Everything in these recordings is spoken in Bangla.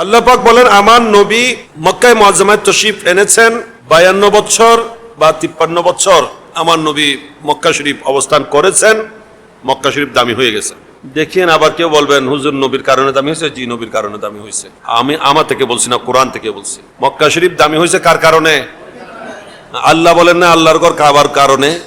আল্লাহ পাক বলেন, আমার নবী মক্কায় মুআজ্জামায় তশরিফ এনেছেন বায়ান্ন বছর বা তিপ্পান্ন বছর আমার নবী মক্কা শরীফ অবস্থান করেছেন, মক্কা শরীফ দামি হয়ে গেছে। দেখিয়েন আবার কেউ বলবেন, হুজুর, নবীর কারণে দামি হয়েছে? জি, নবীর কারণে দামি হয়েছে। আমি, আমার থেকে বলছি না, কোরআন থেকে বলছি। মক্কা শরীফ দামি হয়েছে কার কারণে? আল্লাহ বলেন না, আল্লাহর ঘর কাবার কারণে।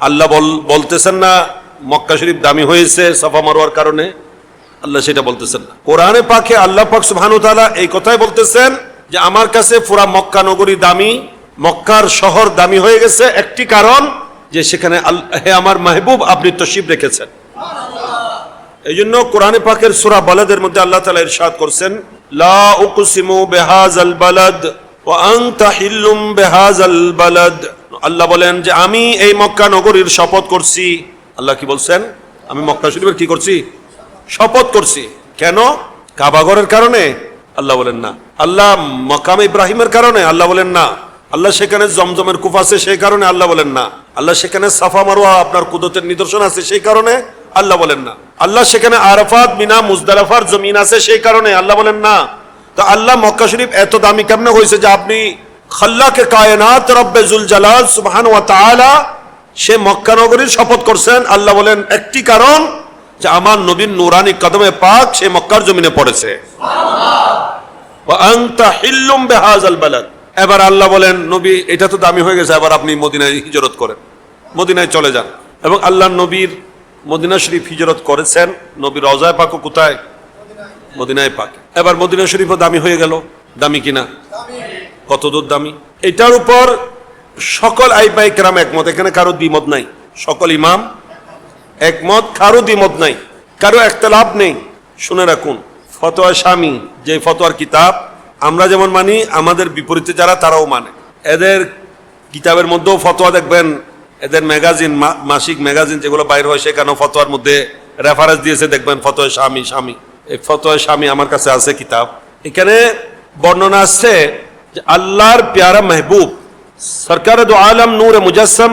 আল্লাহ বল- বলতেছেন না, মক্কা শরীফ দামি হয়েছে, সাফা মারোয়ার কারণে। আল্লাহ সেটা বলতেছেন। না কোরআনে পাকে আল্লাহ পাক সুবহানু তাআলা এই কথাই বলতেছেন যে আমার কাছে পুরা মক্কা নগরী দামি, মক্কার শহর দামি হয়ে গেছে একটি কারণ যে সেখানে আল- হে আমার মাহবুব, আপনি তশিব রেখেছেন। এই জন্য কোরআনে পাকের সূরা বালাদের মধ্যে আল্লাহ তাআলা ইরশাদ করছেন, লা উকসিমু বিহাযাল বালাদ ওয়া আনতা হিল্লুম বিহাযাল বালাদ। আল্লাহ বলেন যে আমি এই মক্কা নগরীর শপথ করছি। আল্লাহ কি বলছেন? আমি মক্কা শরীফের কি করছি? শপথ করছি। কেন? কাবাগরের কারণে? আল্লাহ বলেন না। আল্লাহ মকাম ইব্রাহিমের কারণে? আল্লাহ বলেন না। আল্লাহ সেখানে জমজমের কুফ আছে সেই কারণে? আল্লাহ বলেন না। আল্লাহ সেখানে সাফা মারোয়া আপনার কুদরতের নিদর্শন আছে সেই কারণে? আল্লাহ বলেন না। আল্লাহ সেখানে আরাফাত, মিনা, মুজদালাফার জমিন আছে সেই কারণে? আল্লাহ বলেন না। তো আল্লাহ মক্কা শরীফ এত দামি কেমনে হয়েছে যে আপনি খাল্লাকে কায়নাত রব্বে জুল জালাল সুবহান ওয়া তাআলা সে মক্কা নগরীর শপথ করছেন। আল্লাহ বলেন, একটি কারণ যে আমার নবীন নুরানি কদমে পাক সে মক্কার জমিনে পড়েছে। এবার আল্লাহ বলেন, নবী, এটা তো দামি হয়ে গেছে, এবার আপনি মদিনায় হিজরত করেন। মদিনায় চলে যান। এবং আল্লাহ নবীর মদিনা শরীফ হিজরত করেছেন। নবীর রজায় পাক কোথায়? মদিনায় পাক। এবার মদিনা শরীফও দামি হয়ে গেল। দামি কিনা? কত দূর দামি? এটার উপর সকল আইবাই কেরাম একমত। এখানে কারও দ্বিমত নাই। সকল ইমাম একমত কারও দ্বিমত নাই, কারও একতলাপ নেই। শুনে রাখুন, ফতোয়া স্বামী, যে ফতোয়ার কিতাব আমরা যেমন মানি, আমাদের বিপরীতে যারা, তারাও মানে। এদের কিতাবের মধ্যেও ফতোয়া দেখবেন, এদের ম্যাগাজিন মাসিক ম্যাগাজিন যেগুলো বাইর হয়, সেখানেও ফতোয়ার মধ্যে রেফারেন্স দিয়েছে, দেখবেন ফতোয়া স্বামী স্বামী। এই ফতোয়া স্বামী আমার কাছে আছে কিতাব। এখানে বর্ণনা আসছে যে আল্লাহর প্যারা মেহবুব, সরকার দো আলম নূর মুজসম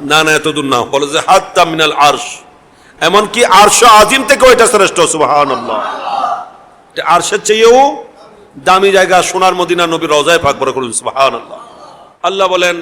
না না এত দূর না। বলে যে, হাত্তা মিনাল আরশ। এমনকি আরশ আজিম থেকেও এটা শ্রেষ্ঠ এটা আরশের চেয়েও দামি জায়গা সোনার মদিনা নবী রজায় পাক বড় করুন সুবাহান আল্লাহ বলেন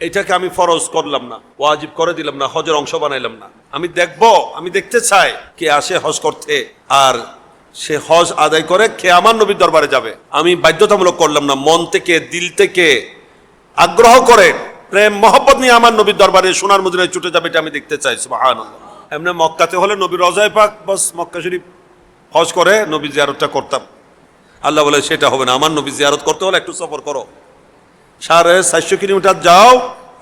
এটাকে আমি ফরজ করলাম না, ওয়াজিব করে দিলাম না, হজের অংশ বানাইলাম না। আমি দেখব, আমি দেখতে চাই কে আসে হজ করতে। আর সে হজ আদায় করে কে আমার নবীর দরবারে যাবে। আমি বাধ্যতামূলক করলাম না, মন থেকে, দিল থেকে আগ্রহ করে প্রেম, মহব্বত নিয়ে আমার নবীর দরবারে সোনার মদিনায় ছুটে যাবে এটা আমি দেখতে চাই এমনি মক্কাতে হলে নবীর রজায় পাক, বস মক্কা শরীফ হজ করে নবী জিয়ারতটা করতাম। আল্লাহ বলে, সেটা হবে না, আমার নবী জিয়ারত করতে হলে একটু সফর করো। সাড়ে চারশো কিলোমিটার যাও,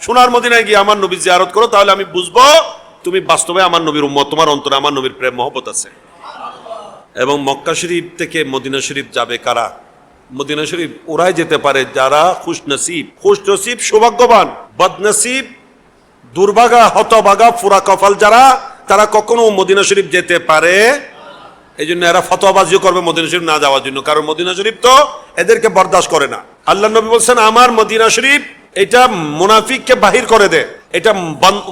সোনার মদিনায় গিয়ে আমার নবী জিয়ারত করো, তাহলে আমি বুঝব তুমি বাস্তবে আমার নবীর উম্মত, তোমার অন্তরে আমার নবীর প্রেম, মহব্বত আছে। এবং মক্কা শরীফ থেকে মদিনা শরীফ যাবে কারা? মদিনা শরীফ ওরাই যেতে পারে যারা খুশ নসিব খুশ নসিব সৌভাগ্যবান, বদনসিব, দুর্ভাগা, হতভাগা, ফুরা কফাল যারা, তারা কখনো মদিনা শরীফ যেতে পারে। এই জন্য এরা ফতোয়াবাজিও করবে মদিনা শরীফ না যাওয়ার জন্য, কারণ মদিনা শরীফ তো এদেরকে বরদাস্ত করে না। আল্লাহ নবী বলছেন, আমার মদিনা শরীফ এটা মুনাফিককে বাহির করে দে, এটা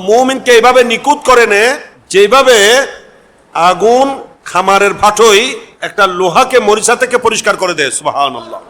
মৌমিনকে এভাবে নিকুত করে নে, যেভাবে আগুন, খামারের ভাটই একটা লোহাকে মরিচা থেকে পরিষ্কার করে দেয় সুবহানাল্লাহ।